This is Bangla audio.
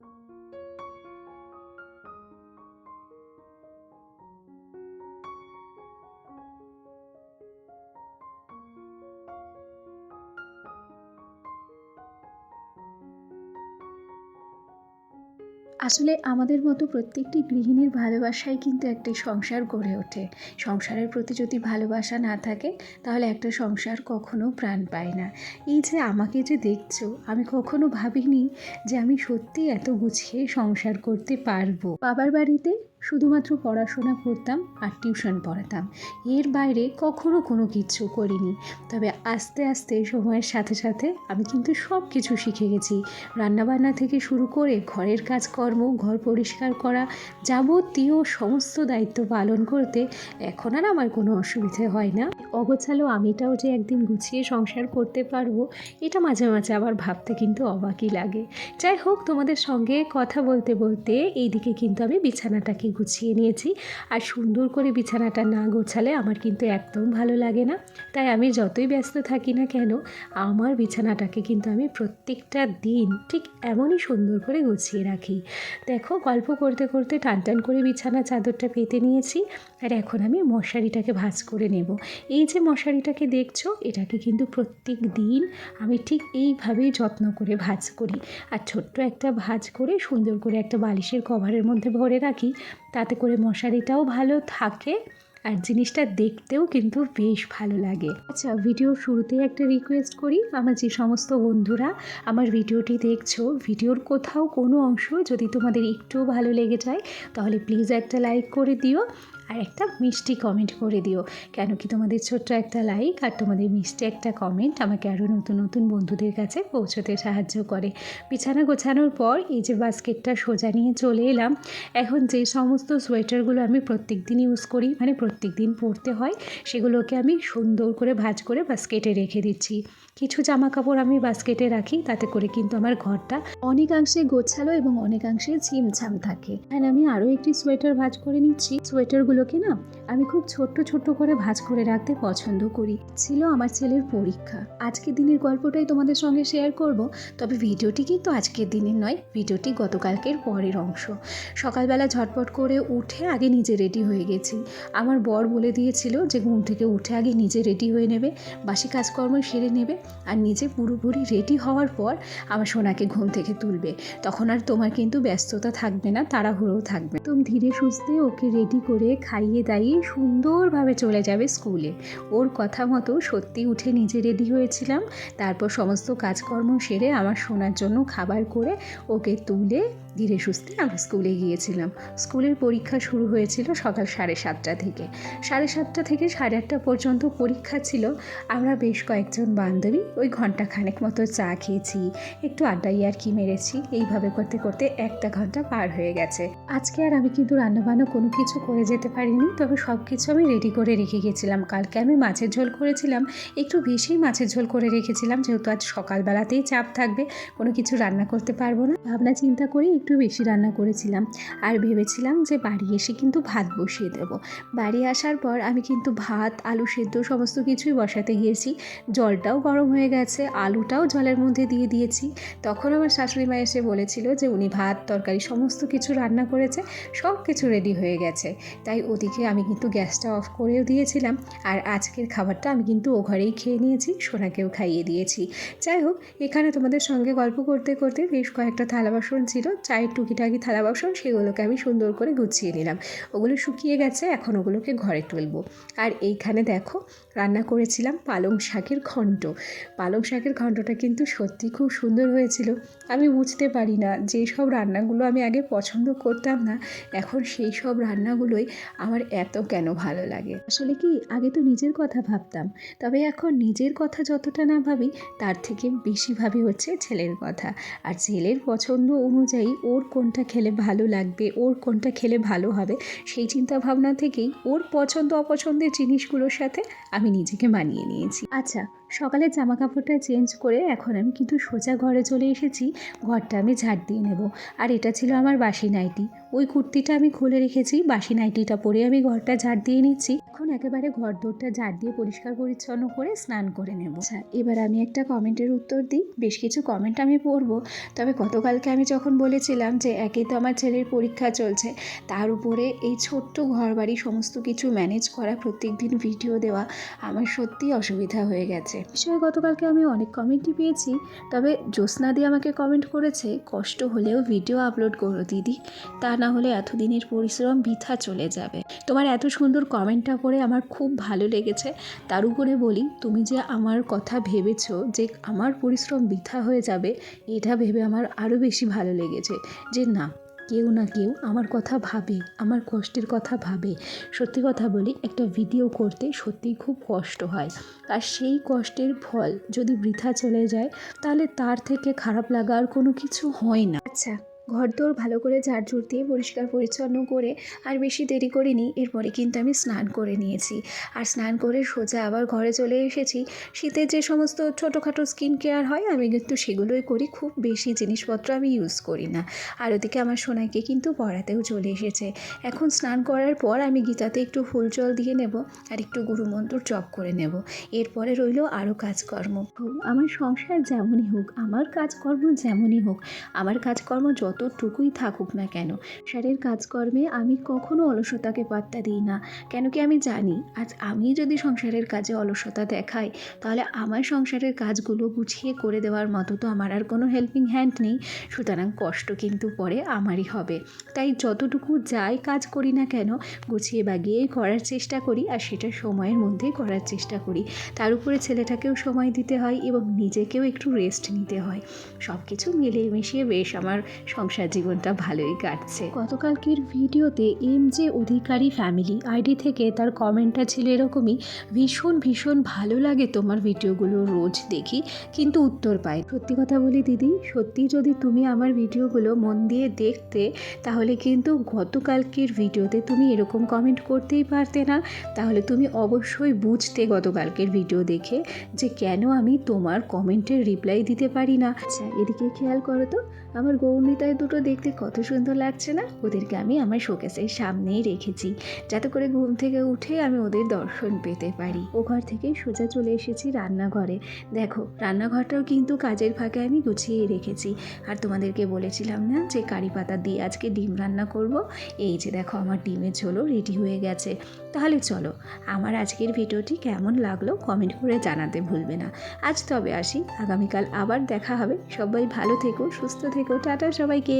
Thank you. আসলে আমাদের মতো প্রত্যেকটি গৃহিণীর ভালোবাসায় কিন্তু একটি সংসার গড়ে ওঠে। সংসারের প্রতি যদি ভালোবাসা না থাকে, তাহলে একটা সংসার কখনো প্রাণ পায় না। এই যে আমাকে যে দেখছ, আমি কখনো ভাবিনি যে আমি সত্যি এত গুছিয়ে সংসার করতে পারব। বাবার বাড়িতে শুধুমাত্র পড়াশোনা করতাম আর টিউশন পড়াতাম। এর বাইরে কখনো কোনো কিছু করিনি। তবে আস্তে আস্তে সময়ের সাথে সাথে আমি কিন্তু সব কিছু শিখে গেছি। রান্নাবান্না থেকে শুরু করে ঘরের কাজকর্ম, ঘর পরিষ্কার করা যাবতীয় সমস্ত দায়িত্ব পালন করতে এখন আর আমার কোনো অসুবিধে হয় না। অগোছালো আমিটাও যে একদিন গুছিয়ে সংসার করতে পারব, এটা মাঝে মাঝে আবার ভাবতে কিন্তু অবাকই লাগে। যাই হোক, তোমাদের সঙ্গে কথা বলতে বলতে এইদিকে কিন্তু আমি বিছানাটাকে গুছিয়ে নিয়েছি। আর সুন্দর করে বিছানাটা না গোছালে আমার কিন্তু একদম ভালো লাগে না। তাই আমি যতই ব্যস্ত থাকি না কেন, আমার বিছানাটাকে কিন্তু আমি প্রত্যেকটা দিন ঠিক এমনই সুন্দর করে গুছিয়ে রাখি। দেখো, গল্প করতে করতে টান টান করে বিছানা চাদরটা পেতে নিয়েছি। আর এখন আমি মশারিটাকে ভাঁজ করে নেব। এই যে মশারিটাকে দেখছ, এটাকে কিন্তু প্রত্যেক দিন আমি ঠিক এইভাবেই যত্ন করে ভাঁজ করি। আর ছোট্ট একটা ভাঁজ করে সুন্দর করে একটা বালিশের কভারের মধ্যে ভরে রাখি। তাতে করে মশারিটাও ভালো থাকে আর জিনিসটা দেখতেও কিন্তু বেশ ভালো লাগে। আচ্ছা ভিডিও শুরুতেই একটা রিকোয়েস্ট করি। আমার যে সমস্ত বন্ধুরা আমার ভিডিওটি দেখছ, ভিডিওর কোথাও কোনো অংশ যদি তোমাদের একটুও ভালো লেগে যায়, তাহলে প্লিজ একটা লাইক করে দিও। আর একটা মিষ্টি কমেন্ট করে দিও। কেন কি তোমাদের ছোট্ট একটা লাইক আর তোমাদের মিষ্টি একটা কমেন্ট আমাকে আরও নতুন নতুন বন্ধুদের কাছে পৌঁছতে সাহায্য করে। বিছানা গোছানোর পর এই যে বাস্কেটটা সোজা নিয়ে চলে এলাম। এখন যে সমস্ত সোয়েটারগুলো আমি প্রত্যেক দিন ইউজ করি মানে প্রত্যেক দিন পরতে হয়, সেগুলোকে আমি সুন্দর করে ভাঁজ করে বাস্কেটে রেখে দিচ্ছি। কিছু জামা কাপড় আমি বাস্কেটে রাখি, তাতে করে কিন্তু আমার ঘরটা অনেকাংশে গোছালো এবং অনেকাংশে ছিমছাম থাকে। আর আমি আরও একটি সোয়েটার ভাঁজ করে নিচ্ছি। সোয়েটারগুলোকে না? আমি খুব ছোট্ট ছোট্ট করে ভাঁজ করে রাখতে পছন্দ করি। ছিল আমার ছেলের পরীক্ষা। আজকের দিনের গল্পটাই তোমাদের সঙ্গে শেয়ার করব। তবে ভিডিওটি কিন্তু আজকের দিনের নয়, ভিডিওটি গতকালকের পরের অংশ। সকালবেলা ঝটপট করে উঠে আগে নিজে রেডি হয়ে গেছি। আমার বর বলে দিয়েছিল যে ঘুম থেকে উঠে আগে নিজে রেডি হয়ে নেবে, বাসি কাজকর্ম সেরে নেবে আর নিজে পুরোপুরি রেডি হওয়ার পর আমার সোনাকে ঘুম থেকে তুলবে। তখন আর তোমার কিন্তু ব্যস্ততা থাকবে না, তাড়াহুড়োও থাকবে তুমি ধীরে সুস্থে ওকে রেডি করে খাইয়ে দাইয়ে সুন্দরভাবে চলে যাবে স্কুলে। ওর কথা মতো সত্যি উঠে নিজে রেডি হয়েছিলাম। তারপর সমস্ত কাজকর্ম সেরে আমার শোনার জন্য খাবার করে ওকে তুলে ধীরে সুস্থে আমরা স্কুলে গিয়েছিলাম। স্কুলের পরীক্ষা শুরু হয়েছিল সকাল সাড়ে সাতটা থেকে। সাড়ে সাতটা থেকে সাড়ে আটটা পর্যন্ত পরীক্ষা ছিল। আমরা বেশ কয়েকজন বান্ধবী ওই ঘণ্টা খানেক মতো চা খেয়েছি, একটু আড্ডাই আর কি মেরেছি। এইভাবে করতে করতে একটা ঘণ্টা পার হয়ে গেছে। আজকে আর আমি কিন্তু রান্নাবান্না কোনো কিছু করে যেতে পারিনি, তবে সব কিছু আমি রেডি করে রেখে গেছিলাম কালকে আমি মাছের ঝোল করেছিলাম। একটু বেশি মাছের ঝোল করে রেখেছিলাম, যেহেতু আজ সকালবেলাতেই চাপ থাকবে, কোনো কিছু রান্না করতে পারব না। ভাবনা চিন্তা করে একটু বেশি রান্না করেছিলাম আর ভেবেছিলাম যে বাড়ি এসে কিন্তু ভাত বসিয়ে দেবো। বাড়ি আসার পর আমি কিন্তু ভাত, আলু সেদ্ধ সমস্ত কিছুই বসাতে গিয়েছি। জলটাও গরম হয়ে গেছে, আলুটাও জলের মধ্যে দিয়ে দিয়েছি। তখন আমার শাশুড়ি মা এসে বলেছিল যে উনি ভাত, তরকারি সমস্ত কিছু রান্না করেছে, সব কিছু রেডি হয়ে গেছে। তাই ওদিকে আমি কিন্তু গ্যাসটা অফ করেও দিয়েছিলাম আর আজকের খাবারটা আমি কিন্তু ও ঘরেই খেয়ে নিয়েছি, সোনাকেও খাইয়ে দিয়েছি। যাই হোক, এখানে তোমাদের সঙ্গে গল্প করতে করতে বেশ কয়েকটা থালা বাসন ছিল চায়ের টুকিটাকি থালা বাসন সেগুলোকে আমি সুন্দর করে গুছিয়ে নিলাম। ওগুলো শুকিয়ে গেছে, এখন ওগুলোকে ঘরে তুলবো। আর এইখানে দেখো রান্না করেছিলাম পালং শাকের ঘন্ট। পালং শাকের ঘন্টটা কিন্তু সত্যি খুব সুন্দর হয়েছিল। আমি বুঝতে পারি না যে সব রান্নাগুলো আমি আগে পছন্দ করতাম না, এখন সেই সব রান্নাগুলোই আমার এত কেন ভালো লাগে। আসলে কি, আগে তো নিজের কথা ভাবতাম, তবে এখন নিজের কথা যতটা না ভাবি, তার থেকে বেশি ভাবি হচ্ছে ছেলের কথা। আর ছেলের পছন্দ অনুযায়ী ওর কোনটা খেলে ভালো লাগবে, ওর কোনটা খেলে ভালো হবে, সেই চিন্তা ভাবনা থেকেই ওর পছন্দ অপছন্দের জিনিসগুলোর সাথে আমি নিজেকে বানিয়ে নিয়েছি। আচ্ছা সকালে জামা কাপড়টা চেঞ্জ করে এখন আমি কিন্তু সোজা ঘরে চলে এসেছি। ঘরটা আমি ঝাড় দিয়ে নেব। আর এটা ছিল আমার বাসি নাইটি। ওই কুর্তিটা আমি খুলে রেখেছি। বাসি নাইটিটা পরে আমি ঘরটা ঝাড় দিয়ে নিচ্ছি। এখন একেবারে ঘর দৌড়টা ঝাড় দিয়ে পরিষ্কার পরিচ্ছন্ন করে স্নান করে নেব। আচ্ছা এবার আমি একটা কমেন্টের উত্তর দিই। বেশ কিছু কমেন্ট আমি পড়ব। তবে গতকালকে আমি যখন বলেছিলাম যে একেই তো আমার ছেলের পরীক্ষা চলছে, তার উপরে এই ছোট্ট ঘর বাড়ি সমস্ত কিছু ম্যানেজ করা প্রত্যেক দিন ভিডিও দেওয়া আমার সত্যিই অসুবিধা হয়ে গেছে। লেগেছে বিষয়ে গতকালকে আমি অনেক কমেন্টই পেয়েছি। তবে জ্যোৎস্না দিয়ে আমাকে কমেন্ট করেছে, কষ্ট হলেও ভিডিও আপলোড করো দিদি। তা না হলে এতদিনের পরিশ্রম বৃথা চলে যাবে। তোমার এত সুন্দর কমেন্টটা পড়ে আমার খুব ভালো লেগেছে। তার উপরে বলি, তুমি যে আমার কথা ভেবেছো যে আমার পরিশ্রম বৃথা হয়ে যাবে, এটা ভেবে আমার আরও বেশি ভালো লেগেছে। যে না কেউ না কেউ আমার কথা ভাবে, আমার কষ্টের কথা ভাবে। সত্যি কথা বলি, একটা ভিডিও করতে সত্যিই খুব কষ্ট হয়। আর সেই কষ্টের ফল যদি বৃথা চলে যায়, তাহলে তার থেকে খারাপ লাগার কোনো কিছু হয় না। আচ্ছা। ঘরদোর ভালো করে ঝাড় ঝাড়ঝুড় দিয়ে পরিষ্কার পরিচ্ছন্ন করে আর বেশি দেরি করিনি, এরপরে কিন্তু আমি স্নান করে নিয়েছি। আর স্নান করে সোজা আবার ঘরে চলে এসেছি। শীতের যে সমস্ত ছোটোখাটো স্কিন কেয়ার হয়, আমি কিন্তু সেগুলোই করি। খুব বেশি জিনিসপত্র আমি ইউজ করি না। আর ওদিকে আমার সোনাইকে কিন্তু পড়াতেও চলে এসেছে। এখন স্নান করার পর আমি গীতাতে একটু ফুল জল দিয়ে নেব আর একটু গুরুমন্ত্র জপ করে নেব। এরপরে রইল আরও কাজকর্ম। আমার সংসার যেমনই হোক, আমার কাজকর্ম যেমনই হোক, আমার কাজকর্ম যতটুকুই থাকুক না কেন, স্যারের কাজকর্মে আমি কখনো অলসতাকে পাত্তা দিই না। কেন কি আমি জানি, আজ আমি যদি সংসারের কাজে অলসতা দেখাই, তাহলে আমার সংসারের কাজগুলো গুছিয়ে করে দেওয়ার মতো তো আমার আর কোনো হেল্পিং হ্যান্ড নেই। সুতরাং কষ্ট কিন্তু পরে আমারই হবে। তাই যতটুকু যাই কাজ করি না কেন, গুছিয়ে বাগিয়েই করার চেষ্টা করি আর সেটা সময়ের মধ্যেই করার চেষ্টা করি। তার উপরে ছেলেটাকেও সময় দিতে হয় এবং নিজেকেও একটু রেস্ট নিতে হয়। সব কিছু মিলিয়ে মিশিয়ে বেশ আমার সংসার জীবনটা ভালোই কাটছে। গতকালকের ভিডিওতে এম যে অধিকারী ফ্যামিলি আইডি থেকে তার কমেন্টটা ছিল এরকমই, ভীষণ ভীষণ ভালো লাগে তোমার ভিডিওগুলো রোজ দেখি, কিন্তু উত্তর পাই সত্যি কথা বলি দিদি, সত্যি যদি তুমি আমার ভিডিওগুলো মন দিয়ে দেখতে, তাহলে কিন্তু গতকালকের ভিডিওতে তুমি এরকম কমেন্ট করতেই পারতে না। তাহলে তুমি অবশ্যই বুঝতে গতকালকের ভিডিও দেখে যে কেন আমি তোমার কমেন্টের রিপ্লাই দিতে পারি না। আচ্ছা এদিকে খেয়াল করো তো, আমার গৌরনীতায় দুটো দেখতে কত সুন্দর লাগছে না? ওদেরকে আমি আমার শোকেসের সামনেই রেখেছি। যাতে করে ঘুম থেকে উঠে আমি ওদের দর্শন পেতে পারি। ও ঘর থেকে সোজা চলে এসেছি রান্নাঘরে। দেখো, রান্নাঘরটাও কিন্তু কাজের ফাঁকে আমি গুছিয়ে রেখেছি। আর তোমাদেরকে বলেছিলাম না যে কারি পাতা দিয়ে আজকে ডিম রান্না করব? এই যে দেখো, আমার ডিমের ঝোলও রেডি হয়ে গেছে। তাহলে চলো, আমার আজকের ভিডিওটি কেমন লাগল কমেন্ট করে জানাতে ভুলবে না। আজ তবে আসি, আগামীকাল আবার দেখা হবে। সবাই ভালো থেকো, সুস্থ থেকো, টাটা সবাইকে।